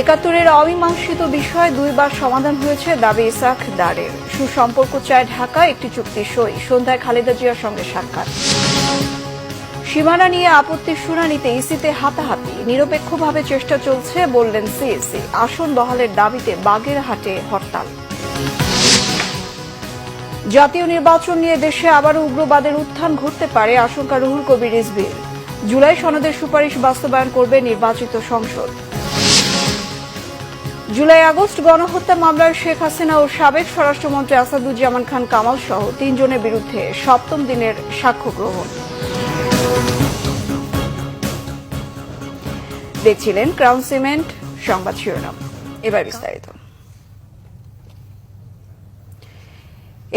একাত্তরের অমীমাংসিত বিষয় দুইবার সমাধান হয়েছে দাবি ইসাক দারের। সুসম্পর্ক চায় ঢাকা, একটি চুক্তি সই। সন্ধ্যায় খালেদা জিয়ার সঙ্গে সাক্ষাৎ। সীমানা নিয়ে আপত্তির শুনানিতে ইসিতে হাতাহাতি। নিরপেক্ষভাবে চেষ্টা চলছে, বললেন সিএসি। আসন বহালের দাবিতে বাগেরহাটে হরতাল। জাতীয় নির্বাচন নিয়ে দেশে আবারও উগ্রবাদের উত্থান ঘটতে পারে আশঙ্কা রুহুল কবির রিজভির জুলাই সনদের সুপারিশ বাস্তবায়ন করবে নির্বাচিত সংসদ। জুলাই আগস্ট গণহত্যা মামলার শেখ হাসিনা ও সাবেক স্বরাষ্ট্রমন্ত্রী আসাদুজ্জামান খান কামাল সহ তিনজনের বিরুদ্ধে সপ্তম দিনের সাক্ষ্য গ্রহণ। দেখছিলেন ক্রাউন সিমেন্ট, সংবাদ শিরোনাম। এবার বিস্তারিত।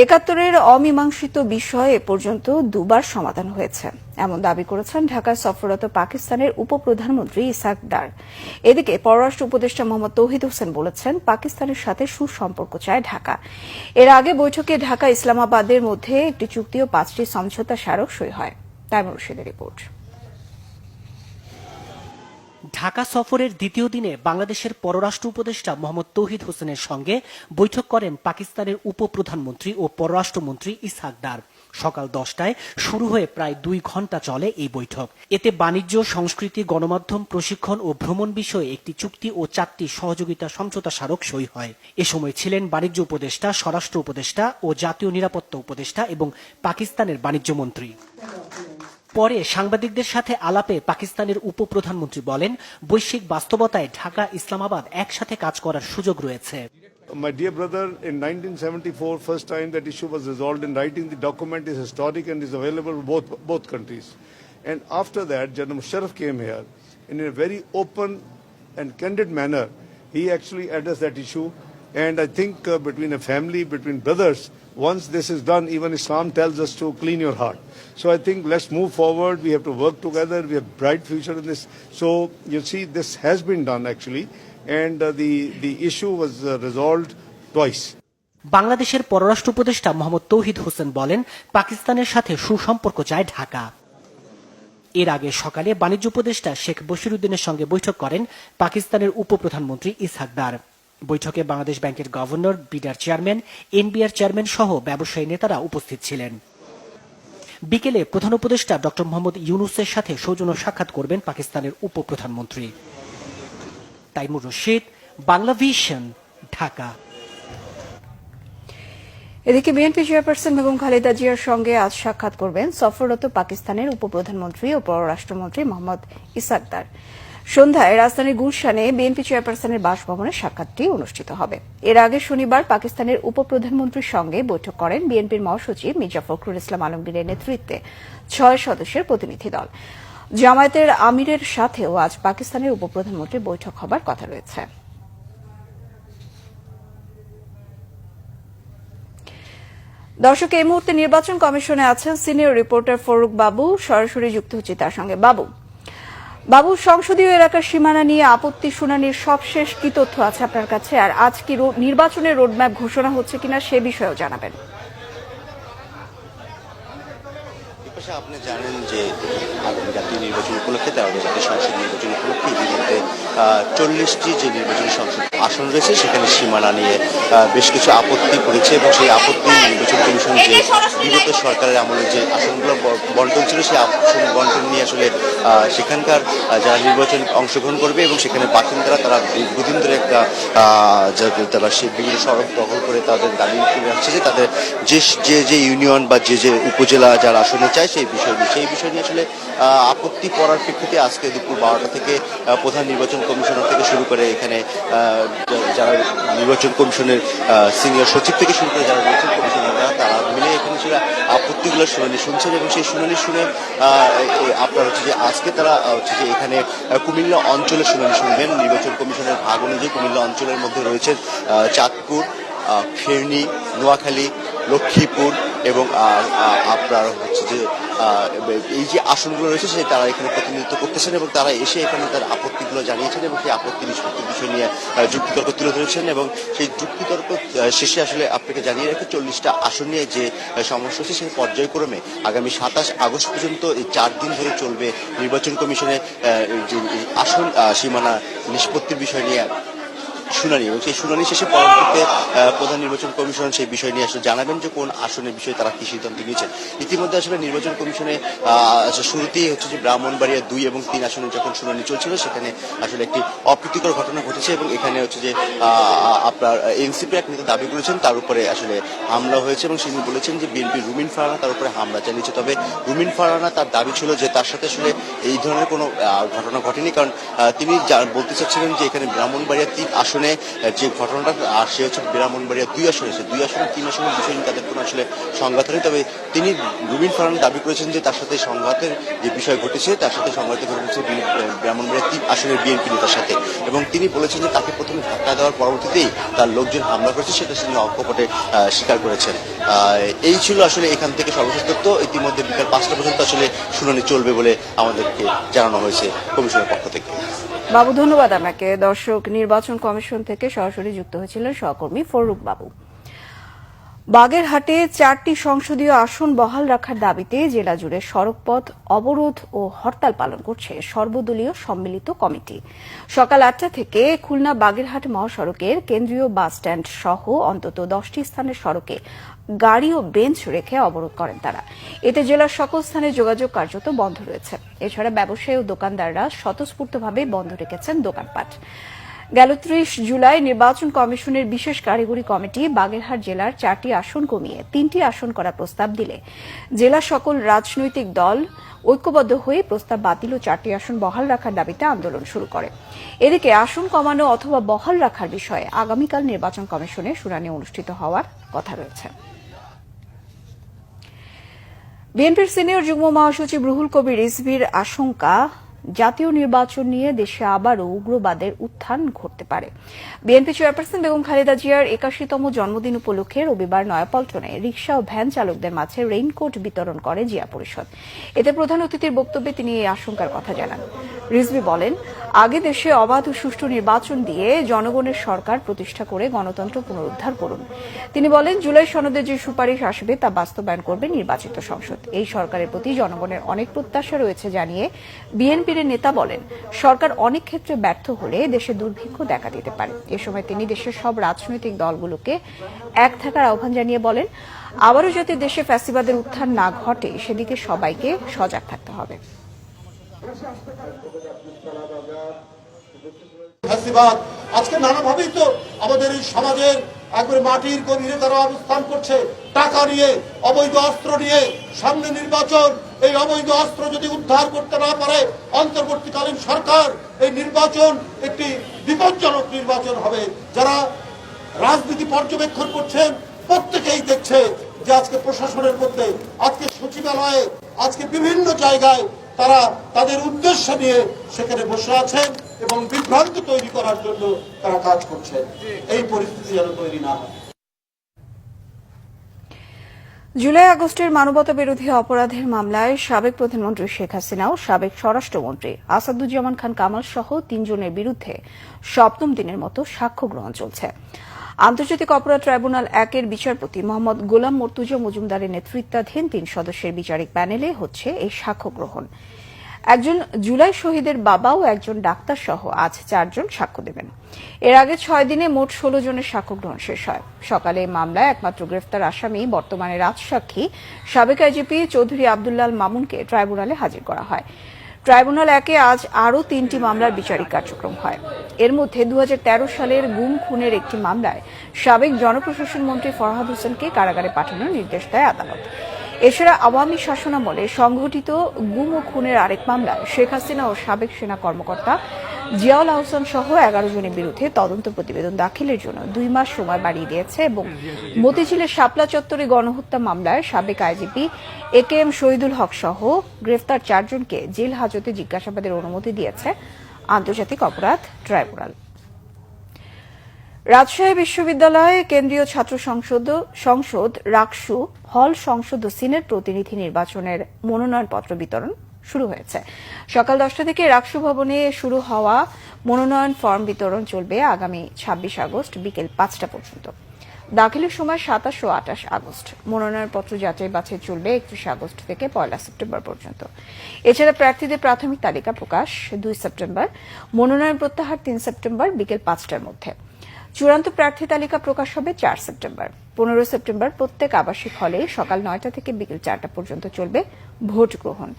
একাত্তরের অমীমাংসিত বিষয় এ পর্যন্ত দুবার সমাধান হয়েছে। এমন দাবি করেছেন ঢাকায় সফররত পাকিস্তানের উপপ্রধানমন্ত্রী ইসাক ডার। এদিকে পররাষ্ট্র উপদেষ্টা মোহাম্মদ তৌহিদ হোসেন বলেছেন, পাকিস্তানের সাথে সুসম্পর্ক চায় ঢাকা। এর আগে বৈঠকে ঢাকা ইসলামাবাদের মধ্যে একটি চুক্তি ও পাঁচটি সমঝোতা স্মারক সই হয়। রিপোর্ট। ঢাকা সফরের দ্বিতীয় দিনে বাংলাদেশের পররাষ্ট্র উপদেষ্টা মোহাম্মদ তৌহিদ হোসেনের সঙ্গে বৈঠক করেন পাকিস্তানের উপপ্রধানমন্ত্রী ও পররাষ্ট্রমন্ত্রী ইসহাক ডার। সকাল দশটায় শুরু হয়ে প্রায় দুই ঘণ্টা চলে এই বৈঠক। এতে বাণিজ্য, সংস্কৃতি, গণমাধ্যম, প্রশিক্ষণ ও ভ্রমণ বিষয়ে একটি চুক্তি ও চারটি সহযোগিতা সমঝোতা স্মারক সই হয়। এ সময় ছিলেন বাণিজ্য উপদেষ্টা, স্বরাষ্ট্র উপদেষ্টা ও জাতীয় নিরাপত্তা উপদেষ্টা এবং পাকিস্তানের বাণিজ্য মন্ত্রী। পরে সাংবাদিকদের সাথে আলাপে পাকিস্তানের উপপ্রধানমন্ত্রী বলেন বৈশ্বিক বাস্তবতায় ঢাকা ইসলামাবাদ একসাথে কাজ করার সুযোগ রয়েছে My dear brother, in 1974, first time that issue was resolved in writing, the document is historic and is available for both, both countries. And after that, General Musharraf came here in a very open and candid manner. He actually addressed that issue. And I think uh, between a family, between brothers, once this is done, even Islam tells us to clean your heart. So I think let's move forward. We have to work together. We have bright future in this. So you see, this has been done actually, and uh, the the issue was uh, resolved twice. বাংলাদেশের পররাষ্ট্র উপদেষ্টা মোহাম্মদ তৌহিদ হোসেন বলেন পাকিস্তানের সাথে সুসম্পর্ক চায় ঢাকা এর আগে সকালে বাণিজ্য উপদেষ্টা শেখ বশিরুদ্দিনের সঙ্গে বৈঠক করেন পাকিস্তানের উপপ্রধানমন্ত্রী ইসহাক দার বৈঠকে বাংলাদেশ ব্যাংকের গভর্নর বিডার চেয়ারম্যান, এনবিআর চেয়ারম্যান সহ ব্যবসায়ী নেতারা উপস্থিত ছিলেন। বিকেলে প্রধান উপদেষ্টা ডক্টর মোহাম্মদ ইউনুসের সাথে সৌজন্য সাক্ষাৎ করবেন পাকিস্তানের উপপ্রধানমন্ত্রী। তাইমুর রশিদ, বাংলা ভিশন, ঢাকা। এদিকে বিএনপি চেয়ারপারসন বেগম খালেদা জিয়ার সঙ্গে আজ সাক্ষাৎ করবেন সফররত পাকিস্তানের উপপ্রধানমন্ত্রী ও পররাষ্ট্রমন্ত্রী মোহাম্মদ ইসাকদার। সন্ধ্যায় রাজধানীর গুলশানে বিএনপি চেয়ারপারসনের বাসভবনে সাক্ষাৎটি অনুষ্ঠিত হবে। এর আগে শনিবার পাকিস্তানের উপপ্রধানমন্ত্রীর সঙ্গে বৈঠক করেন বিএনপির মহাসচিব মির্জা ফখরুল ইসলাম আলমগীরের নেতৃত্বে ছয় সদস্যের প্রতিনিধি দল। জামায়াতের আমিরের সাথেও আজ পাকিস্তানের উপপ্রধানমন্ত্রীর বৈঠক হবার কথা রয়েছে। দর্শক, এই মুহূর্তে নির্বাচন কমিশনে আছেন সিনিয়র রিপোর্টার ফরুক বাবু। সরাসরি যুক্ত হচ্ছে তার সঙ্গে। বাবু বাবু, সংসদীয় এলাকার সীমানা নিয়ে আপত্তি শুনানির সবশেষ কি তথ্য আছে আপনার কাছে? আর আজ কি নির্বাচনের রোডম্যাপ ঘোষণা হচ্ছে কিনা সে বিষয়েও জানাবেন। আপনি জানেন যে আগামী জাতীয় নির্বাচন উপলক্ষে তেরো জাতীয় সংসদ নির্বাচন উপলক্ষে চল্লিশটি যে নির্বাচনী সংসদ আসন রয়েছে, সেখানে সীমানা নিয়ে বেশ কিছু আপত্তি করেছে এবং সেই আপত্তি নির্বাচন কমিশন যে বিগত সরকারের আমলে যে আসনগুলো বন্টন ছিল, সেই আসন বন্টন নিয়ে আসলে সেখানকার যারা নির্বাচন অংশগ্রহণ করবে এবং সেখানে বাসিন্দারা তারা দীর্ঘদিন ধরে একটা তারা সে বিভিন্ন সড়ক দখল করে তাদের দাবি করে রাখছে যে তাদের যে যে যে ইউনিয়ন বা যে যে উপজেলা যারা আসনে চায়, সেই বিষয় নিয়ে, সেই বিষয় নিয়ে আসলে আপত্তি করার প্রেক্ষিতে আজকে দুপুর বারোটা থেকে প্রধান নির্বাচন কমিশনার থেকে শুরু করে এখানে যারা নির্বাচন কমিশনের সিনিয়র সচিব থেকে শুরু করে যারা নির্বাচন কমিশনাররা, তারা মিলে এখানে সেটা আপত্তিগুলো শুনানি শুনছেন এবং সেই শুনানি শুনে আপনার হচ্ছে যে আজকে তারা হচ্ছে যে এখানে কুমিল্লা অঞ্চলের শুনানি শুনবেন। নির্বাচন কমিশনের ভাগ অনুযায়ী কুমিল্লা অঞ্চলের মধ্যে রয়েছে চাঁদপুর ফেনী, নোয়াখালী, লক্ষ্মীপুর এবং আপনার হচ্ছে যে এই যে আসনগুলো রয়েছে, সে তারা এখানে প্রতিনিধিত্ব করতেছেন এবং তারা এসে এখানে তার আপত্তিগুলো জানিয়েছেন এবং সেই আপত্তি নিষ্পত্তির বিষয় নিয়ে যুক্তিতর্ক তুলে ধরেছেন এবং সেই যুক্তিতর্ক শেষে আসলে আপনাকে জানিয়ে রাখি, চল্লিশটা আসন নিয়ে যে সমস্যা হচ্ছে সেই পর্যায়ক্রমে আগামী সাতাশ আগস্ট পর্যন্ত এই চার দিন ধরে চলবে নির্বাচন কমিশনের যে আসন সীমানা নিষ্পত্তির বিষয় নিয়ে শুনানি এবং সেই শুনানি শেষে পরবর্তীতে প্রধান নির্বাচন কমিশন সেই বিষয় নিয়ে আসলে জানাবেন যে কোন আসনের বিষয়ে তারা কি সিদ্ধান্ত নিয়েছেন। ইতিমধ্যে আসলে নির্বাচন কমিশনে শুরুতেই হচ্ছে যে ব্রাহ্মণবাড়িয়া দুই এবং তিন আসনে যখন শুনানি চলছিল, সেখানে আসলে একটি অপ্রীতিকর ঘটনা ঘটেছে এবং এখানে হচ্ছে যে আপনার এনসিপি এক নেতা দাবি করেছেন, তার উপরে আসলে হামলা হয়েছে এবং তিনি বলেছেন যে বিএনপি রুমিন ফারানা তার উপরে হামলা চালিয়েছে। তবে রুমিন ফারানা তার দাবি ছিল যে তার সাথে আসলে এই ধরনের কোনো ঘটনা ঘটেনি। কারণ তিনি বলতে চাচ্ছিলেন যে এখানে ব্রাহ্মণবাড়িয়া তিন আসনে আহ, যে ঘটনাটা আর সে হচ্ছে ব্রাহ্মণবাড়িয়া দুই আসনে সে দুই আসনে তিন আসনের বিষয় নিয়ে তাদের কোনো আসলে সংঘাত হয়নি। তবে তিনি রুবিন ফারান দাবি করেছেন যে তার সাথে সংঘাতের যে বিষয় ঘটেছে তার সাথে সংঘাত ঘটেছে ব্রাহ্মণবাড়িয়া তিন আসনের বিএনপি নেতার সাথে। এবং তিনি বলেছেন যে তাকে প্রথমে ধাক্কা দেওয়ার পরবর্তীতেই তার লোকজন হামলা করেছে সেটা তিনি অকপটে স্বীকার করেছেন। এই ছিল আসলে এখান থেকে সর্বশেষ তথ্য। ইতিমধ্যে বিকাল পাঁচটা পর্যন্ত আসলে শুনানি চলবে বলে আমাদেরকে জানানো হয়েছে কমিশনের পক্ষ থেকে। বাবু, ধন্যবাদ আপনাকে। দর্শক, নির্বাচন কমিশন থেকে সরাসরি যুক্ত হয়েছিলেন সহকর্মী ফরুক বাবু। বাগেরহাটে চারটি সংসদীয় আসন বহাল রাখার দাবিতে জেলা জুড়ে সড়কপথ অবরোধ ও হরতাল পালন করছে সর্বদলীয় সম্মিলিত কমিটি। সকাল আটটা থেকে খুলনা বাগেরহাট মহাসড়কের কেন্দ্রীয় বাস স্ট্যান্ড সহ অন্তত দশটি স্থানের সড়কে গাড়ি ও বেঞ্চ রেখে অবরোধ করেন তারা। এতে জেলার সকল স্থানে যোগাযোগ কার্যত বন্ধ রয়েছে। এছাড়া ব্যবসায়ী ও দোকানদাররা স্বতঃস্ফূর্তভাবে বন্ধ রেখেছেন দোকানপাট। গেল ত্রিশ জুলাই নির্বাচন কমিশনের বিশেষ কারিগরি কমিটি বাগেরহাট জেলার চারটি আসন কমিয়ে তিনটি আসন করার প্রস্তাব দিলে। জেলা সকল রাজনৈতিক দল ঐক্যবদ্ধ হয়ে প্রস্তাব বাতিল ও চারটি আসন বহাল রাখার দাবিতে আন্দোলন শুরু করে। এদিকে আসন কমানো অথবা বহাল রাখার বিষয়ে আগামীকাল নির্বাচন কমিশনে শুনানি অনুষ্ঠিত হওয়ার কথা রয়েছে। বিএনপির সিনিয়র যুগ্ম মহাসচিব রুহুল কবির রিজভির আশঙ্কা জাতীয় নির্বাচন নিয়ে দেশে আবারও উগ্রবাদের উত্থান ঘটতে পারে। বিএনপি চেয়ারপারসন বেগম খালেদা জিয়ার একাশিতম জন্মদিন উপলক্ষে রবিবার নয়াপল্টনে রিকশা ও ভ্যান চালকদের মাঝে রেইনকোট বিতরণ করে জিয়া পরিষদ। এতে প্রধান অতিথির বক্তব্যে তিনি এই আশঙ্কার কথা জানান। রিজভি বলেন, আগে দেশে অবাধ ও সুষ্ঠু নির্বাচন দিয়ে জনগণের সরকার প্রতিষ্ঠা করে গণতন্ত্র পুনরুদ্ধার করুন। তিনি বলেন, জুলাই সনদে যে সুপারিশ আসবে তা বাস্তবায়ন করবে নির্বাচিত সংসদ। এই সরকারের প্রতি জনগণের অনেক প্রত্যাশা রয়েছে জানিয়ে বিএনপির নেতা বলেন, সরকার অনেক ক্ষেত্রে ব্যর্থ হলে দেশে দুর্ভিক্ষ দেখা দিতে পারে। এ সময় তিনি দেশের সব রাজনৈতিক দলগুলোকে এক থাকার আহ্বান জানিয়ে বলেন, আবারও যাতে দেশে ফ্যাসিবাদের উত্থান না ঘটে, সেদিকে সবাইকে সজাগ থাকতে হবে। ফ্যাসিবাদ আজকে নানাভাবেই তো আমাদের এই সমাজের একবারে মাটির গভীরে তারা অবস্থান করছে। টাকা নিয়ে, অবৈধ অস্ত্র নিয়ে, সামনে নির্বাচন এই অবৈধ অস্ত্র যদি উদ্ধার করতে না পারে, অন্তর্বর্তীকালীন সরকার এই নির্বাচন একটি বিপজ্জনক নির্বাচন হবে। যারা রাজনীতি পর্যবেক্ষণ করছেন, প্রত্যেকেই দেখছে যে আজকে প্রশাসনের মধ্যে, আজকে সচিবালয়ে, আজকে বিভিন্ন জায়গায় তারা তাদের উদ্দেশ্য নিয়ে সেখানে বসে আছেন এবং বিভ্রান্ত তৈরি করার জন্য তারা কাজ করছে এই পরিস্থিতি যেন তৈরি না হয়। জুলাই আগস্টের মানবতা বিরোধী অপরাধের মামলায় সাবেক প্রধানমন্ত্রী শেখ হাসিনা ও সাবেক স্বরাষ্ট্রমন্ত্রী আসাদুজ্জামান খান কামাল সহ তিনজনের বিরুদ্ধে সপ্তম দিনের মতো সাক্ষ্য গ্রহণ চলছে। আন্তর্জাতিক অপরাধ ট্রাইব্যুনাল একের বিচারপতি মোহাম্মদ গোলাম মর্তুজা মজুমদারের নেতৃত্বাধীন তিন সদস্যের বিচারিক প্যানেলে হচ্ছে এই সাক্ষ্য গ্রহণ। একজন জুলাই শহীদের বাবা ও একজন ডাক্তার সহ আজ চারজন সাক্ষ্য দেবেন। এর আগে ছয় দিনে মোট ষোলো জনের সাক্ষ্য গ্রহণ শেষ হয়। সকালে মামলায় একমাত্র গ্রেফতার আসামি বর্তমানে রাজসাক্ষী। সাবেক আইজিপি চৌধুরী আবদুল্লাল মামুনকে ট্রাইব্যুনালে হাজির করা হয়। ট্রাইব্যুনাল একে আজ আরও তিনটি মামলার বিচারিক কার্যক্রম হয়। এর মধ্যে দু হাজার তেরো সালের গুম খুনের একটি মামলায় সাবেক জনপ্রশাসন মন্ত্রী ফরহাদ হোসেনকে কারাগারে পাঠানোর নির্দেশ দেয় আদালত। এছাড়া আওয়ামী শাসনামলে সংঘটিত গুম ও খুনের আরেক মামলায় শেখ হাসিনা ও সাবেক সেনা কর্মকর্তা জিয়াউল আহসান সহ এগারো জনের বিরুদ্ধে তদন্ত প্রতিবেদন দাখিলের জন্য দুই মাস সময় বাড়িয়ে দিয়েছে এবং মতিঝিলের শাপলা চত্বরে গণহত্যা মামলায় সাবেক IGP A K M Shahidul Haque সহ গ্রেফতার চারজনকে জেল হাজতে জিজ্ঞাসাবাদের অনুমতি দিয়েছে আন্তর্জাতিক অপরাধ ট্রাইব্যুনাল। রাজশাহী বিশ্ববিদ্যালয়ে কেন্দ্রীয় ছাত্র সংসদ সংসদ, রাকসু, হল সংসদ ও সিনেট প্রতিনিধি নির্বাচনের মনোনয়নপত্র বিতরণ শুরু হয়েছে। সকাল দশটা থেকে রাকসু ভবনে শুরু হওয়া মনোনয়ন ফর্ম বিতরণ চলবে আগামী ছাব্বিশ আগস্ট বিকেল পাঁচটা পর্যন্ত। দাখিলের সময় সাতাশ ও আঠাশ আগস্ট। মনোনয়নপত্র যাচাই বাছাই চলবে একত্রিশে আগস্ট থেকে পয়লা সেপ্টেম্বর পর্যন্ত। এছাড়া প্রার্থীদের প্রাথমিক তালিকা প্রকাশ দুই সেপ্টেম্বর, মনোনয়ন প্রত্যাহার তিন সেপ্টেম্বর বিকেল পাঁচটার মধ্যে। চূড়ান্ত প্রার্থী তালিকা প্রকাশ হবে চার সেপ্টেম্বর। পনেরো সেপ্টেম্বর প্রত্যেক আবাসিক হলে সকাল নয়টা থেকে বিকেল চারটা পর্যন্ত চলবে ভোট গ্রহণ।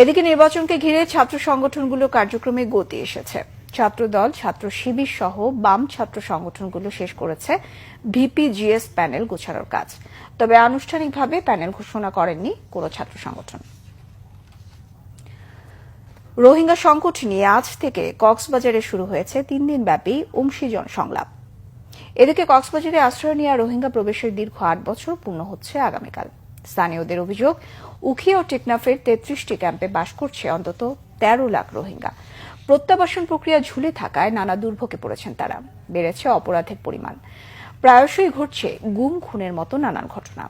এদিকে নির্বাচনকে ঘিরে ছাত্র সংগঠনগুলো কার্যক্রমে গতি এসেছে। ছাত্রদল, ছাত্র শিবির সহ বাম ছাত্র সংগঠনগুলো শেষ করেছে ভিপিজিএস প্যানেল গোছানোর কাজ। তবে আনুষ্ঠানিকভাবে প্যানেল ঘোষণা করেননি কোনো ছাত্র সংগঠন। রোহিঙ্গা সংকট নিয়ে আজ থেকে কক্সবাজারে শুরু হয়েছে তিন দিন ব্যাপী অংশীজন সংলাপ। এদিকে কক্সবাজারে আশ্রয় নেওয়া রোহিঙ্গা প্রবেশের দীর্ঘ আট বছর পূর্ণ হচ্ছে আগামীকাল। স্থানীয়দের অভিযোগ, উখি ও টেকনাফের তেত্রিশটি ক্যাম্পে বাস করছে অন্তত তেরো লাখ রোহিঙ্গা। প্রত্যাবাসন প্রক্রিয়া ঝুলে থাকায় নানা দুর্ভোগে পড়েছেন তারা। বেড়েছে অপরাধের পরিমাণ। প্রায়শই ঘটছে গুম খুনের মতো নানান ঘটনা।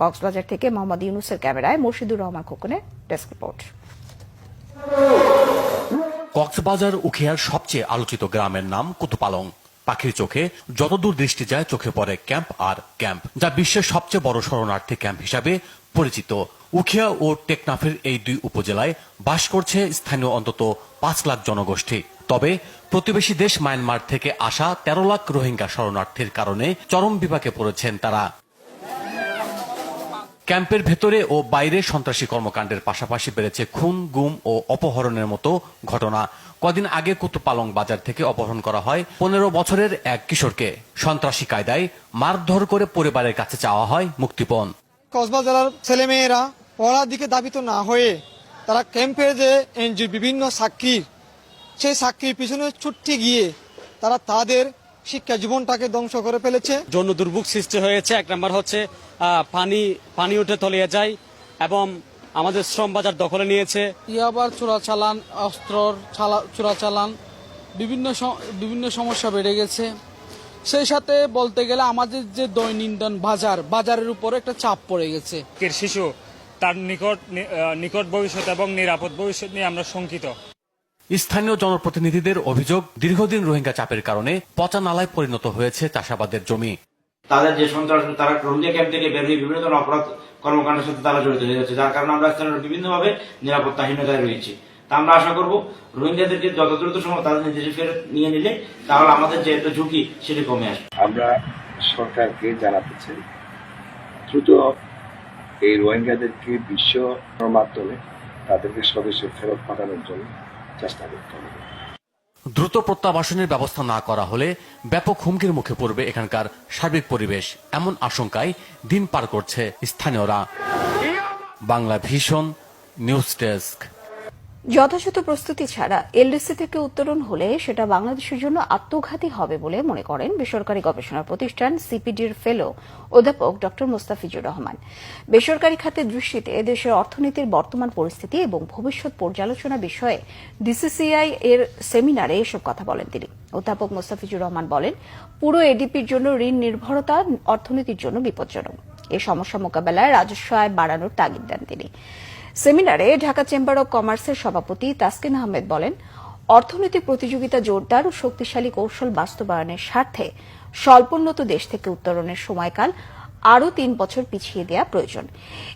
কক্সবাজার থেকে মোহাম্মদ ইউনুসের ক্যামেরায় মুর্শিদুর রহমান খোকনের ডেস্ক রিপোর্ট। কক্সবাজার উখিয়ার সবচেয়ে আলোচিত গ্রামের নাম কুতুপালং। পাখির চোখে যতদূর দৃষ্টি যায় চোখে পড়ে ক্যাম্প আর ক্যাম্প, যা বিশ্বের সবচেয়ে বড় শরণার্থী ক্যাম্প হিসাবে পরিচিত। উখিয়া ও টেকনাফের এই দুই উপজেলায় বাস করছে স্থানীয় অন্তত পাঁচ লাখ জনগোষ্ঠী। তবে প্রতিবেশী দেশ মায়ানমার থেকে আসা তেরো লাখ রোহিঙ্গা শরণার্থীর কারণে চরম বিপাকে পড়েছেন তারা। ক্যাম্পের ভেতরে ও বাইরে সন্ত্রাসী কর্মকাণ্ডের পাশাপাশি বেড়েছে খুন, গুম ও অপহরণের মতো ঘটনা। কদিন আগে কুতুপালং বাজার থেকে অপহরণ করা হয়। পনেরো বছরের এক কিশোরকে সন্ত্রাসী কায়দায় মারধর করে পরিবারের কাছে চাওয়া হয় মুক্তিপণ। কক্সবাজারের ছেলেমেয়েরা পড়ার দিকে দাবিত না হয়ে তারা ক্যাম্পের যে এনজিও বিভিন্ন সাক্ষীর, সেই সাক্ষীর পিছনে ছুটতে গিয়ে তারা তাদের শিক্ষা জীবনটাকে ধ্বংস করে ফেলেছে। জন্য দুর্ভোগ সৃষ্টি হয়েছে। এক নম্বর হচ্ছে পানি পানি উঠে তলিয়ে যায় এবং আমাদের শ্রম বাজার দখলে নিয়েছে। ইয়াবার চোরাচালান অস্ত্রর চালা- চোরাচালান বিভিন্ন বিভিন্ন সমস্যা বেড়ে গেছে। সেই সাথে বলতে গেলে আমাদের যে দৈনন্দিন বাজার বাজারের উপর একটা চাপ পড়ে গেছে। শিশু তার নিকট নিকট ভবিষ্যৎ এবং নিরাপদ ভবিষ্যৎ নিয়ে আমরা শঙ্কিত। স্থানীয় জনপ্রতিনিধিদের অভিযোগ দীর্ঘদিন রোহিঙ্গা চাপের কারণে পচা নালায় পরিণত হয়েছে চাষাবাদের জমি। তাদের যে সন্ত্রাস তারা রোহিঙ্গা ক্যাম্প থেকে বের হয়ে বিভিন্ন ধরনের অপরাধ কর্মকাণ্ডের সাথে তারা জড়িত হয়ে যাচ্ছে যার কারণে আমরা স্থানীয় বিভিন্নভাবে নিরাপত্তাহীনতায় রয়েছি। তা আমরা আশা করব রোহিঙ্গাদেরকে যত দ্রুত সম্ভব তাদের নিজেদের ফেরত নিয়ে নিলে তাহলে আমাদের যে একটা ঝুঁকি সেটি কমে আসবে। আমরা সরকারকে জানাতে চাই দ্রুত এই রোহিঙ্গাদেরকে বিশ্ব মাধ্যমে তাদেরকে স্বদেশে ফেরত পাঠানোর জন্য। চেষ্টা করতে হবে। দ্রুত প্রত্যাবাসনের ব্যবস্থা না করা হলে ব্যাপক হুমকির মুখে পড়বে এখানকার সার্বিক পরিবেশ। এমন আশঙ্কায় দিন পার করছে স্থানীয়রা। বাংলা ভীষণ নিউজ ডেস্ক। যথাযথ প্রস্তুতি ছাড়া এলডিসি থেকে উত্তরণ হলে সেটা বাংলাদেশের জন্য আত্মঘাতী হবে বলে মনে করেন বেসরকারি গবেষণা প্রতিষ্ঠান সিপিডির ফেলো অধ্যাপক ড. মোস্তাফিজুর রহমান। বেসরকারি খাতের দৃষ্টিতে দেশের অর্থনীতির বর্তমান পরিস্থিতি এবং ভবিষ্যৎ পর্যালোচনা বিষয়ে ডিসিসিআই এর সেমিনারে এসব কথা বলেন তিনি। অধ্যাপক মোস্তাফিজুর রহমান বলেন, পুরো এডিপির জন্য ঋণ নির্ভরতা অর্থনীতির জন্য বিপজ্জনক। এই সমস্যা মোকাবেলায় রাজস্ব আয় বাড়ানোর তাগিদ দেন তিনি। সেমিনারে ঢাকা চেম্বার অব কমার্সের সভাপতি তাসকিন আহমেদ বলেন অর্থনৈতিক প্রতিযোগিতা জোরদার ও শক্তিশালী কৌশল বাস্তবায়নের স্বার্থে স্বল্পোন্নত দেশ থেকে উত্তরণের সময়কাল আরও তিন বছর পিছিয়ে দেওয়া প্রয়োজন।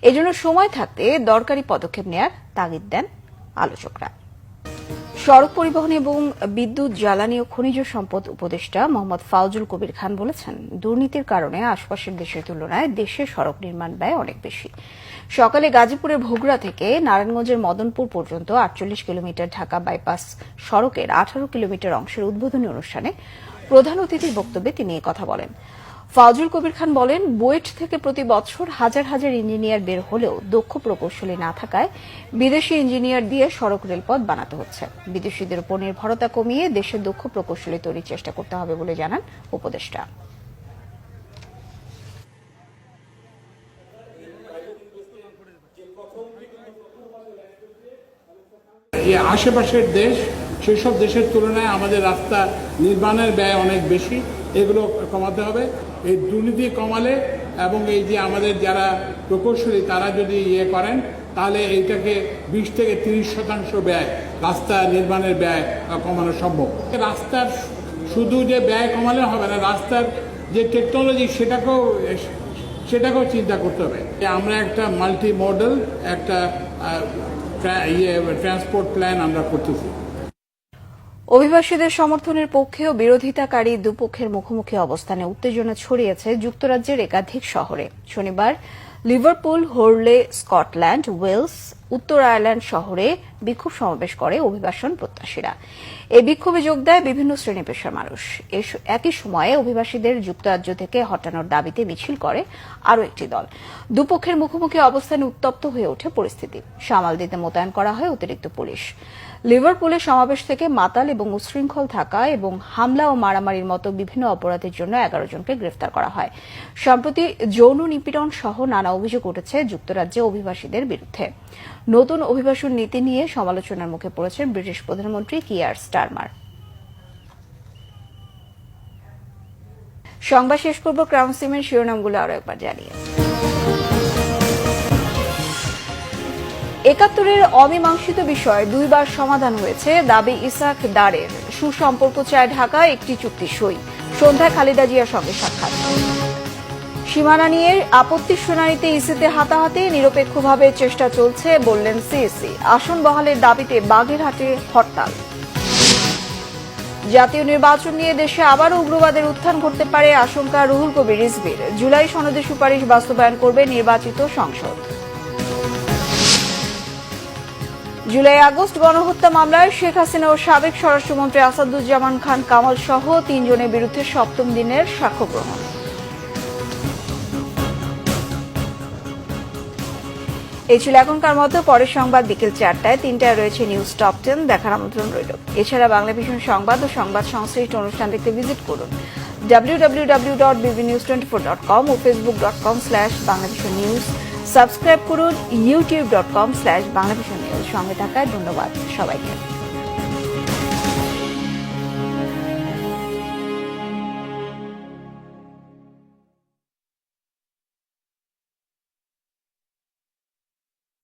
এজন্য সময় থাকতে দরকারি পদক্ষেপ নেয়ার তাগিদ দেন আলোচকরা। সড়ক পরিবহন এবং বিদ্যুৎ, জ্বালানি ও খনিজ সম্পদ উপদেষ্টা মোহাম্মদ ফাউজুল কবির খান বলেছেন, দুর্নীতির কারণে আশপাশের দেশের তুলনায় দেশে সড়ক নির্মাণ ব্যয় অনেক বেশি। সকালে গাজীপুরের ভোগড়া থেকে নারায়ণগঞ্জের মদনপুর পর্যন্ত আটচল্লিশ কিলোমিটার ঢাকা বাইপাস সড়কের আঠারো কিলোমিটার অংশের উদ্বোধনী অনুষ্ঠানে প্রধান অতিথির বক্তব্যে তিনি কথা বলেন। ফাজুল কবির খান বলেন, বুয়েট থেকে প্রতি বছর হাজার হাজার ইঞ্জিনিয়ার বের হলেও দক্ষ প্রকৌশলী না থাকায় বিদেশি ইঞ্জিনিয়ার দিয়ে সড়ক রেলপথ বানাতে হচ্ছে। বিদেশিদের উপর নির্ভরতা কমিয়ে দেশের দক্ষ প্রকৌশলী তৈরির চেষ্টা করতে হবে বলে জানান উপদেষ্টা। এই আশেপাশের দেশ, সেসব দেশের তুলনায় আমাদের রাস্তা নির্মাণের ব্যয় অনেক বেশি। এগুলো কমাতে হবে। এই দুর্নীতি কমালে এবং এই যে আমাদের যারা প্রকৌশলী, তারা যদি ইয়ে করেন, তাহলে এইটাকে বিশ থেকে তিরিশ শতাংশ ব্যয়, রাস্তা নির্মাণের ব্যয় কমানো সম্ভব। রাস্তার শুধু যে ব্যয় কমালে হবে না, রাস্তার যে টেকনোলজি সেটাকেও সেটাকেও চিন্তা করতে হবে। আমরা একটা মাল্টি মডেল একটা ট্রান্সপোর্ট প্ল্যান আমরা করতেছি। অভিবাসীদের সমর্থনের পক্ষেও বিরোধিতাকারী দুপক্ষের মুখোমুখি অবস্থানে উত্তেজনা ছড়িয়েছে যুক্তরাজ্যের একাধিক শহরে। শনিবার লিভারপুল, হোরলে, স্কটল্যান্ড, ওয়েলস, উত্তর আয়ারল্যান্ড শহরে বিক্ষোভ সমাবেশ করে অভিবাসন প্রত্যাশীরা। এই বিক্ষোভে যোগ দেয় বিভিন্ন শ্রেণি পেশার মানুষ। একই সময়ে অভিবাসীদের যুক্তরাজ্য থেকে হটানোর দাবিতে মিছিল করে আরও একটি দল। দুপক্ষের মুখোমুখি অবস্থানে উত্তপ্ত হয়ে ওঠে পরিস্থিতি। সামাল দিতে মোতায়েন করা হয় অতিরিক্ত পুলিশ। লিভারপুলে সমাবেশ থেকে মাতাল এবং উচ্ছৃঙ্খল থাকা এবং হামলা ও মারামারির মতো বিভিন্ন অপরাধের জন্য এগারো জনকে গ্রেফতার করা হয়। সম্প্রতি যৌন নিপীড়ন সহ নানা অভিযোগ উঠেছে যুক্তরাজ্যে অভিবাসীদের বিরুদ্ধে। নতুন অভিবাসন নীতি নিয়ে সমালোচনার মুখে পড়েছেন ব্রিটিশ প্রধানমন্ত্রী কিয়ার স্টারমার। সংবাদ শেষ করব ক্রাউন সিমের শিরোনামগুলো আরও একবার জানিয়ে। একাত্তরের অমীমাংসিত বিষয় দুইবার সমাধান হয়েছে দাবি ইসাক দারের। সুসম্পর্ক চায় ঢাকা, একটি চুক্তি সই। সন্ধ্যায় খালেদা জিয়ার সঙ্গে সাক্ষাৎ। সীমানা নিয়ে আপত্তির শুনানিতে ইসিতে হাতাহাতি, নিরপেক্ষভাবে চেষ্টা চলছে বললেন সিএসি আসন বহালের দাবিতে বাগেরহাটে হরতাল। জাতীয় নির্বাচন নিয়ে দেশে আবারও উগ্রবাদের উত্থান ঘটতে পারে আশঙ্কা রুহুল কবির রিজভির। জুলাই সনদে সুপারিশ বাস্তবায়ন করবে নির্বাচিত সংসদ। জুলাই আগস্ট গণহত্যা মামলায় শেখ হাসিনা ও সাবেক স্বরাষ্ট্রমন্ত্রী আসাদুজ্জামান খান কামাল সহ তিনজনের বিরুদ্ধে সপ্তম দিনের সাক্ষ্য গ্রহণ। এই ছিল এখনকার মতো, পরের সংবাদ বিকেল চারটায়। তিনটায় রয়েছে নিউজ টপ টেন, দেখার আমন্ত্রণ রইল। এছাড়া বাংলা ভিশন সংবাদ ও সংবাদ সংশ্লিষ্ট অনুষ্ঠান দেখতে ভিজিট করুন। W W W dot BB news twenty four dot com ও Facebook dot com slash Banglavision news subscribe করুন YouTube dot com slash Banglavision সঙ্গে থাকায় ধন্যবাদ সবাইকে।